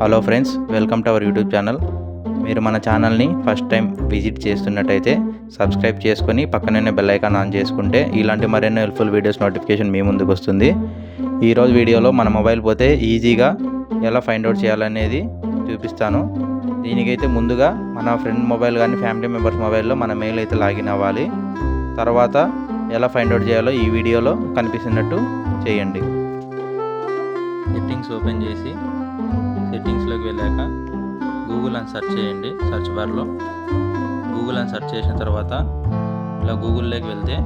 Hello friends welcome to our YouTube channel మీరు మన ఛానల్ని ఫస్ట్ టైం విజిట్ చేస్తున్నట్టయితే సబ్స్క్రైబ్ చేసుకొని పక్కనే బెల్ ఐకాన్ ఆన్ చేసుకుంటే ఇలాంటి మరెన్నో హెల్ప్ఫుల్ వీడియోస్ నోటిఫికేషన్ మీ ముందుకు వస్తుంది. ఈరోజు వీడియోలో మన మొబైల్ పోతే ఈజీగా ఎలా ఫైండ్ అవుట్ చేయాలనేది చూపిస్తాను. దీనికైతే ముందుగా మన ఫ్రెండ్ మొబైల్ కానీ ఫ్యామిలీ మెంబర్స్ మొబైల్లో మన మెయిల్ అయితే లాగిన్ అవ్వాలి. తర్వాత ఎలా ఫైండ్ అవుట్ చేయాలో ఈ వీడియోలో కనిపిస్తున్నట్టు చేయండి. సెట్టింగ్స్ ఓపెన్ చేసి సెట్టింగ్స్లోకి వెళ్ళాక గూగుల్ అని సెర్చ్ చేయండి సెర్చ్ బార్లో. గూగుల్ అని సెర్చ్ చేసిన తర్వాత ఇలా గూగుల్లోకి వెళ్తే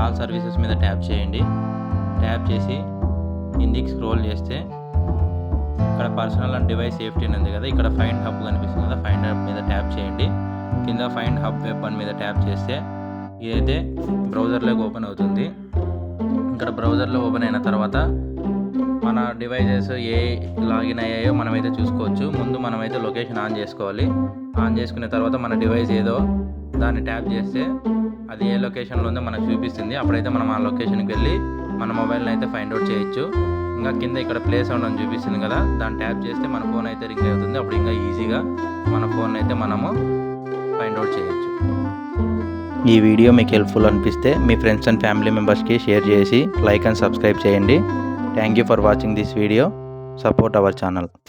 ఆల్ సర్వీసెస్ మీద ట్యాప్ చేయండి. ట్యాప్ చేసి కిందికి స్క్రోల్ చేస్తే ఇక్కడ పర్సనల్ అండ్ డివైస్ సేఫ్టీ అని ఉంది కదా ఇక్కడ ఫైండ్ హబ్ కనిపిస్తుంది కదా ఫైండ్ హబ్ మీద ట్యాప్ చేయండి. కింద ఫైండ్ హబ్ వెబ్ అని మీద ట్యాప్ చేస్తే ఇదైతే బ్రౌజర్లోకి ఓపెన్ అవుతుంది. ఇక్కడ బ్రౌజర్లో ఓపెన్ అయిన తర్వాత మన డివైజెస్ ఏ లాగిన్ అయ్యాయో మనమైతే చూసుకోవచ్చు. ముందు మనమైతే లొకేషన్ ఆన్ చేసుకోవాలి. ఆన్ చేసుకున్న తర్వాత మన డివైస్ ఏదో దాన్ని ట్యాప్ చేస్తే అది ఏ లొకేషన్లో ఉందో మనకు చూపిస్తుంది. అప్పుడైతే మనం ఆ లొకేషన్కి వెళ్ళి మన మొబైల్ని అయితే ఫైండ్ అవుట్ చేయొచ్చు. ఇంకా కింద ఇక్కడ ప్లే సౌండ్ అని చూపిస్తుంది కదా దాన్ని ట్యాప్ చేస్తే మన ఫోన్ అయితే రింగ్ అవుతుంది. అప్పుడు ఇంకా ఈజీగా మన ఫోన్ అయితే మనము ఫైండ్ అవుట్ చేయొచ్చు. ఈ వీడియో మీకు హెల్ప్ఫుల్ అనిపిస్తే మీ ఫ్రెండ్స్ అండ్ ఫ్యామిలీ మెంబర్స్కి షేర్ చేసి లైక్ అండ్ సబ్స్క్రైబ్ చేయండి. Thank you for watching this video. Support our channel.